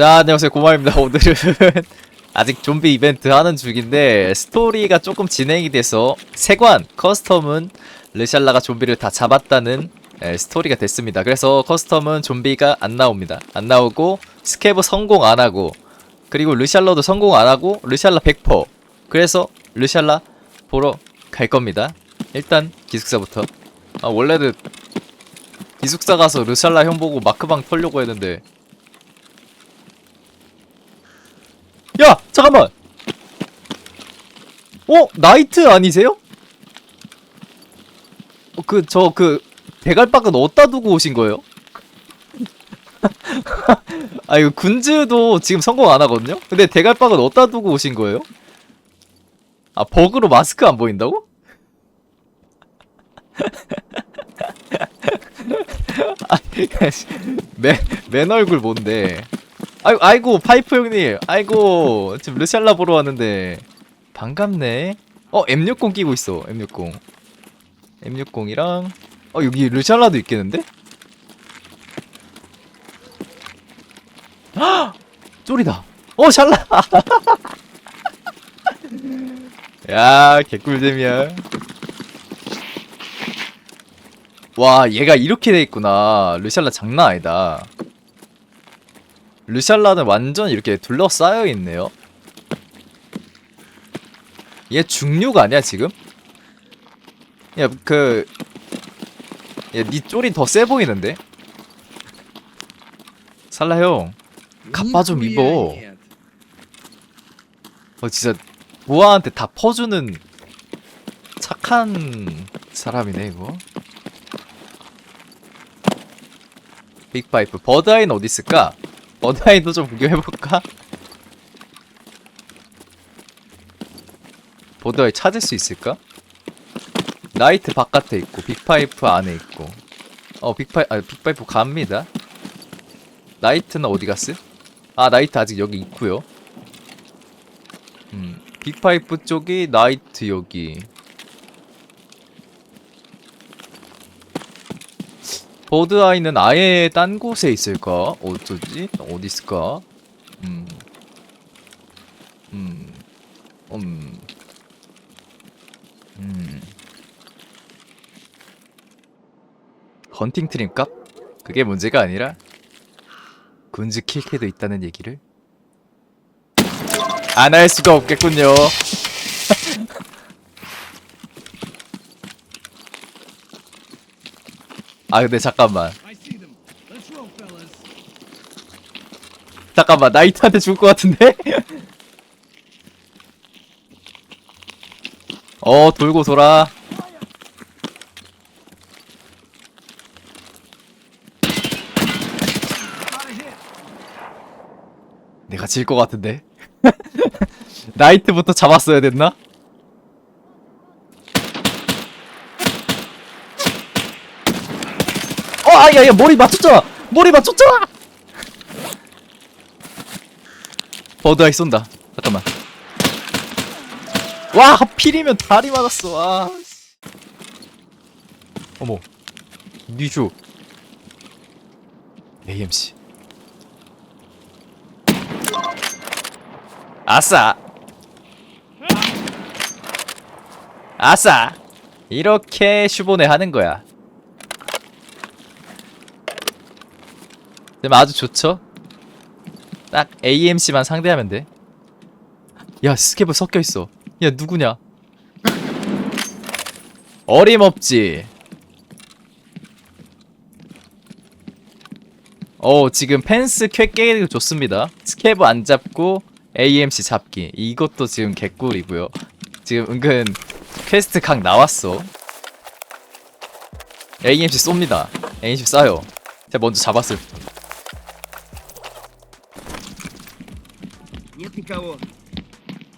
자, 안녕하세요. 고마입니다. 오늘은 아직 좀비 이벤트 하는 중인데 스토리가 조금 진행이 돼서 세관 커스텀은 르샬라가 좀비를 다 잡았다는 에, 스토리가 됐습니다. 그래서 커스텀은 좀비가 안 나옵니다. 안 나오고 스케브 성공 안 하고 그리고 르샬러도 성공 안 하고 르샬라 100%. 그래서 르샬라 보러 갈 겁니다. 일단 기숙사부터. 아, 원래는 기숙사 가서 르샬라 형 보고 마크방 털려고 했는데 야 잠깐만 어 나이트 아니세요? 그저 그 대갈박은 어디다 두고 오신 거예요? 아 이거 군즈도 지금 성공 안 하거든요? 근데 대갈박은 어디다 두고 오신 거예요? 아 버그로 마스크 안 보인다고? 맨, 맨 얼굴 뭔데 아이고, 아이고 파이프 형님 아이고 지금 르샬라 보러 왔는데 반갑네. 어 M60 끼고 있어 M60 M60이랑 어 여기 르샬라도 있겠는데? 헉! 쫄이다. 어 샬라! 야 개꿀잼이야. 와 얘가 이렇게 돼 있구나. 르샬라 장난 아니다. 르샬라는 완전 이렇게 둘러싸여 있네요 얘 중류가 아니야 지금? 야그 야니 쫄이 더 세 보이는데? 살라 형 갑바 좀 입어 어 진짜 보아한테 다 퍼주는 착한 사람이네 이거 빅파이프 버드아이는 어디 있을까? 버드아이도 좀 구경해볼까? 버드아이 찾을 수 있을까? 나이트 바깥에 있고 빅파이프 안에 있고 어 빅파이 아 빅파이프 갑니다 나이트는 어디 갔어? 아 나이트 아직 여기 있고요 음 빅파이프 쪽이 나이트 여기 버드아이는 아예 딴 곳에 있을까? 어쩌지? 어디 있을까? 음. 음. 음. 음. 헌팅 트림 값? 그게 문제가 아니라 군즈 킬캐도 있다는 얘기를 안 할 수가 없겠군요. 아 근데 잠깐만. 잠깐만 나이트한테 죽을 것 같은데? 어 돌고 돌아. 내가 질 것 같은데? 나이트부터 잡았어야 됐나? 어 아야 야 머리 맞췄잖아! 머리 맞췄잖아! 버드아이 쏜다. 잠깐만 와 하필이면 다리 맞았어 아 씨. 어머 니슈 AMC 아싸 아싸 이렇게 슈보네 하는 거야 지금 아주 좋죠? 딱 AMC만 상대하면 돼. 야, 스케브 섞여 있어. 야 누구냐? 어림없지. 어 지금 펜스 쾌깨를 좋습니다. 스케브 안 잡고 AMC 잡기. 이것도 지금 개꿀이고요. 지금 은근 퀘스트 각 나왔어. AMC 쏩니다. AMC 쏴요. 제가 먼저 잡았을 뿐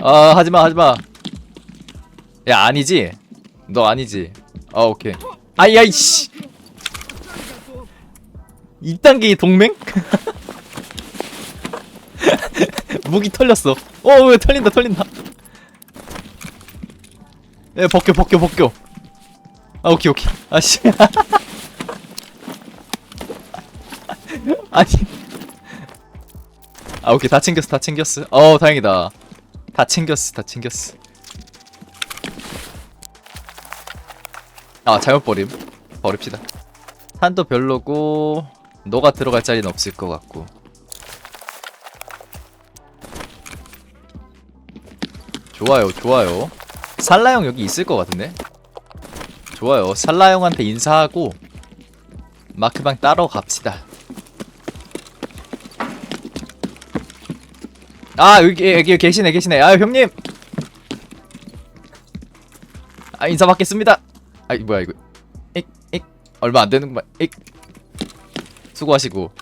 아 하지마 하지마. 야 아니지? 너 아니지? 아 오케이. 아이아이 씨. 이딴 게 동맹? 무기 털렸어. 어왜 털린다 털린다. 야 벗겨 벗겨 벗겨. 아 오케이 오케이. 아씨. 아니. 아 오케이. 다 챙겼어 다 챙겼어. 어 다행이다. 다 챙겼어 다 챙겼어 아 잘못 버림. 버립시다. 탄도 별로고 너가 들어갈 자리는 없을 것 같고. 좋아요 좋아요. 살라 형 여기 있을 것 같은데? 좋아요. 살라 형한테 인사하고 마크방 따러 갑시다. 아 여기 여기 계시네 계시네. 아 형님! 아 인사 받겠습니다 아 이, 뭐야 이거. 익익 얼마 안 되는구만 익 수고하시고.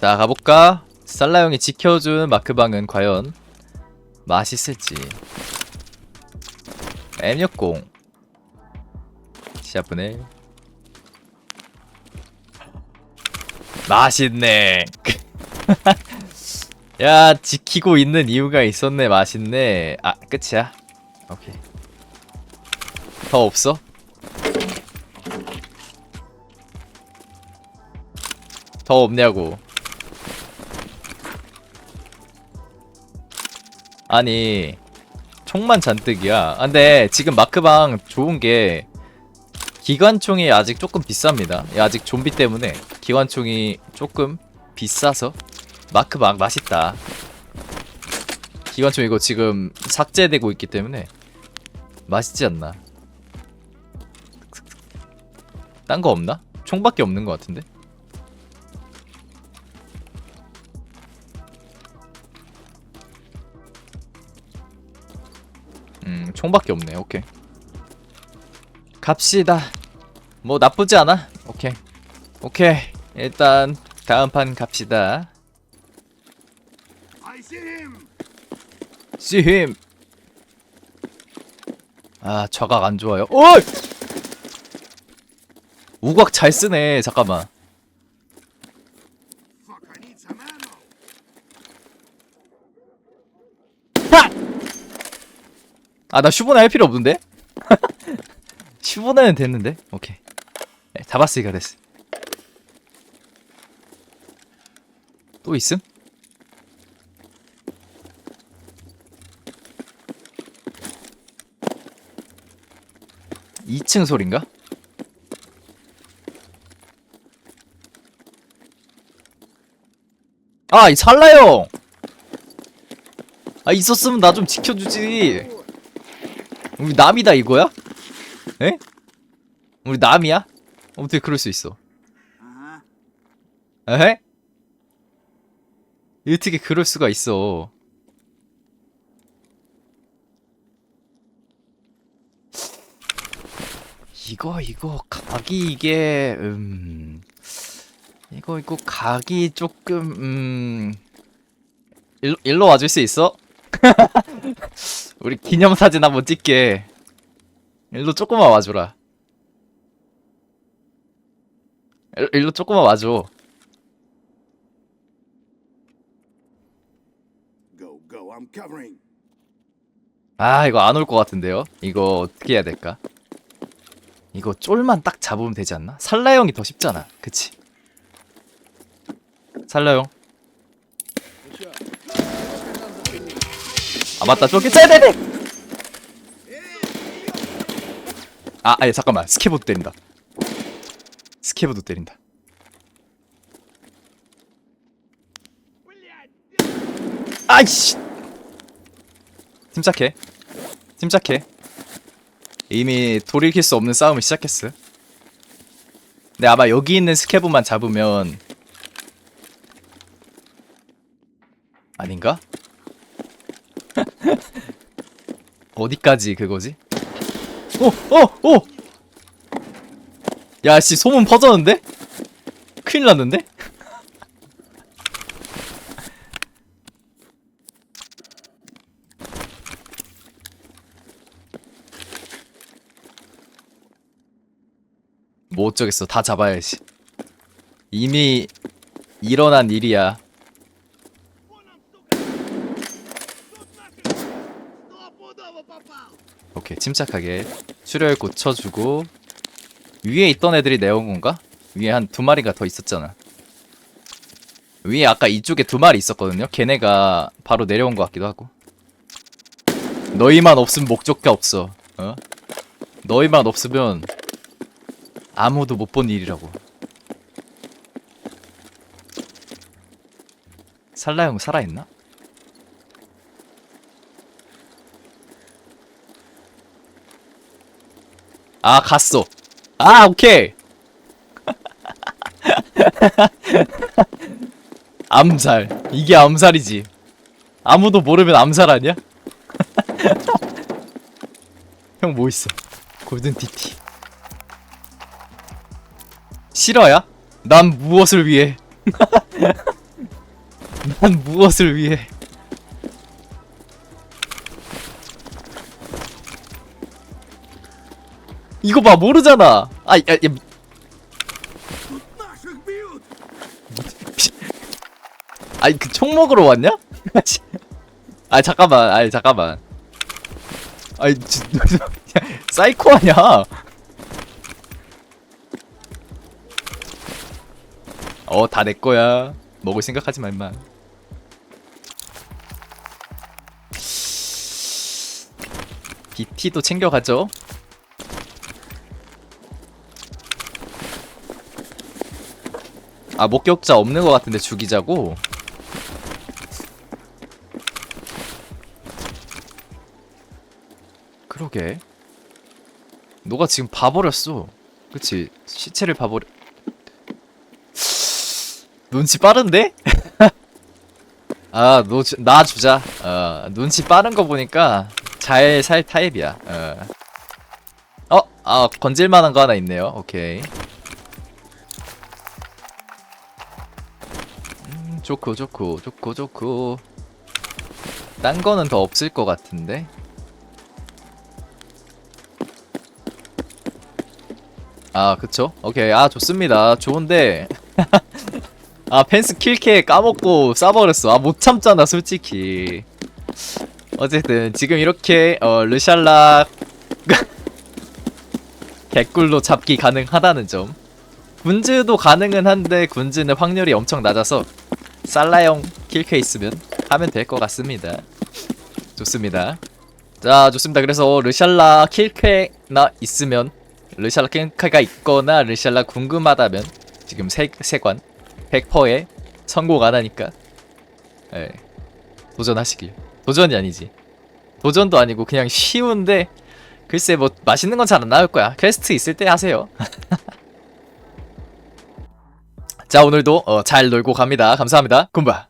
자 가볼까? 살라 형이 지켜준 마크방은 과연 맛있을지. M60 시아프네. 맛있네. 야, 지키고 있는 이유가 있었네. 맛있네. 아, 끝이야. 오케이. 더 없어? 더 없냐고. 아니, 총만 잔뜩이야. 아, 근데 지금 마크방 좋은 게 기관총이 아직 조금 비쌉니다. 예, 아직 좀비 때문에 기관총이 조금 비싸서 마크 막 맛있다. 기관총 이거 지금 삭제되고 있기 때문에 맛있지 않나? 딴 거 없나? 총밖에 없는 것 같은데? 음, 총밖에 없네. 오케이. 갑시다. 뭐 나쁘지 않아. 오케이. 오케이. 일단 다음 판 갑시다. See. 아, 저각 안 좋아요. 어이! 우각 잘 쓰네. 잠깐만. Fuck, I need some ammo. 아, 나 슈보나 할 필요 없는데? 슈보나는 됐는데? 오케이. 네, 잡았으니까 됐어. 또 있음? (2층) 소린가? 아, 이 살라요! 아, 있었으면 나 좀 지켜주지. 우리 남이다 이거야? 에? 우리 남이야? 어떻게 그럴 수 있어? Uh-huh. 에헤? 어떻게 그럴 수가 있어? 이거 이거 각이 이게 음 이거 이거 각이 조금 음 일로, 일로 와줄 수 있어? 우리 기념사진 한번 찍게. 일로 조금만 와줘라. 일- 일로 조금만 와줘. 아 이거 안 올 것 같은데요? 이거 어떻게 해야 될까 이거 쫄만 딱 잡으면 되지 않나? 살라 형이 더 쉽잖아. 그치? 살라 형아 아, 맞다. 저기 쟤네네 아 아니 잠깐만. 스케보드 때린다. 스케보드 때린다. 아이씨! 침착해. 침착해 이미 돌이킬 수 없는 싸움을 시작했어 근데 아마 여기 있는 스케브만 잡으면 아닌가? 어디까지 그거지? 오! 오! 오! 야씨 소문 퍼졌는데? 큰일 났는데? 뭐 어쩌겠어 다 잡아야지. 이미 일어난 일이야. 오케이 침착하게 출혈 고쳐주고 위에 있던 애들이 내온 건가? 위에 한 두 마리가 더 있었잖아. 위에 아까 이쪽에 두 마리 있었거든요. 걔네가 바로 내려온 것 같기도 하고. 너희만 없으면 목적가 없어. 어? 너희만 없으면 아무도 못 본 일이라고. 살라 형 살아있나? 아 갔어. 아 오케이. 암살. 이게 암살이지. 아무도 모르면 암살 아니야? 형 뭐 있어? 골든 TT. 실화야? 난 무엇을 위해? 난 무엇을 위해? 이거 봐 모르잖아. 아, 야, 야. 아니 그 총 먹으러 왔냐? 아 잠깐만, 아 잠깐만. 아니 진, 사이코 아니야? 어 다 내 거야. 먹을 생각하지 마 임마. BT도 챙겨가죠. 아 목격자 없는 것 같은데 죽이자고. 그러게. 너가 지금 봐버렸어. 그치? 시체를 봐버려. 눈치 빠른데? 아, 너, 주- 나 주자. 어, 눈치 빠른 거 보니까 잘 살 타입이야. 어. 어, 아, 건질만한 거 하나 있네요. 오케이. 음, 좋고, 좋고, 좋고, 좋고. 딴 거는 더 없을 것 같은데. 아, 그쵸? 오케이. 아, 좋습니다. 좋은데. 아, 펜스 킬캐 까먹고 싸버렸어. 아, 못 참잖아, 솔직히. 어쨌든, 지금 이렇게, 어, 르샬라. 개꿀로 잡기 가능하다는 점. 군즈도 가능은 한데, 군즈는 확률이 엄청 낮아서, 살라형 킬캐 있으면 하면 될 것 같습니다. 좋습니다. 자, 좋습니다. 그래서 르샬라 킬캐나 있으면 르샬라 킬캐가 있거나 르샬라 궁금하다면 지금 세, 세관 100%에 성공 안 하니까 예, 도전하시길. 도전이 아니지. 도전도 아니고 그냥 쉬운데 글쎄 뭐 맛있는 건 잘 안 나올 거야. 퀘스트 있을 때 하세요. 자 오늘도 어, 잘 놀고 갑니다. 감사합니다. 굼바.